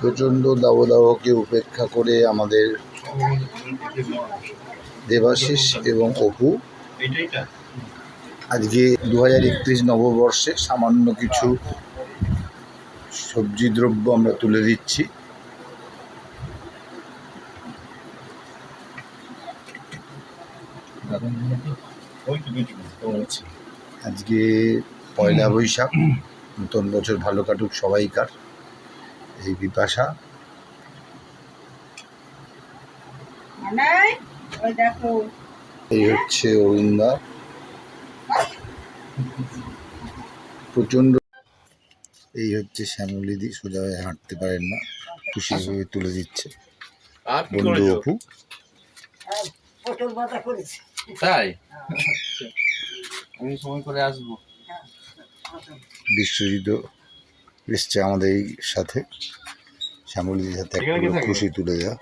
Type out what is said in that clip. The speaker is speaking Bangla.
প্রচণ্ড দাবদাহকে উপেক্ষা করে আমাদের দেবাশিস এবং অপু আজকে দু হাজার একত্রিশ নববর্ষে সামান্য কিছু সবজি দ্রব্য আমরা তুলে দিচ্ছি। আজকে পয়লা বৈশাখ, নতুন বছর ভালো কাটুক সবাইকার। এই বিপাশা। মানাই ওই দেখো। এই হচ্ছে অরুণদা প্রচণ্ড এই হচ্ছে শ্যামলিদি সোজা হয়ে হাঁটতে পারেন না খুশি হয়ে তুলে দিচ্ছে। আর বন্ধু অপু। তাই? আমি সময় করে আসব। বিশ্বজিৎ এসছে আমাদের এই সাথে। শ্যামলীর সাথে? খুশি তুলে দেওয়া।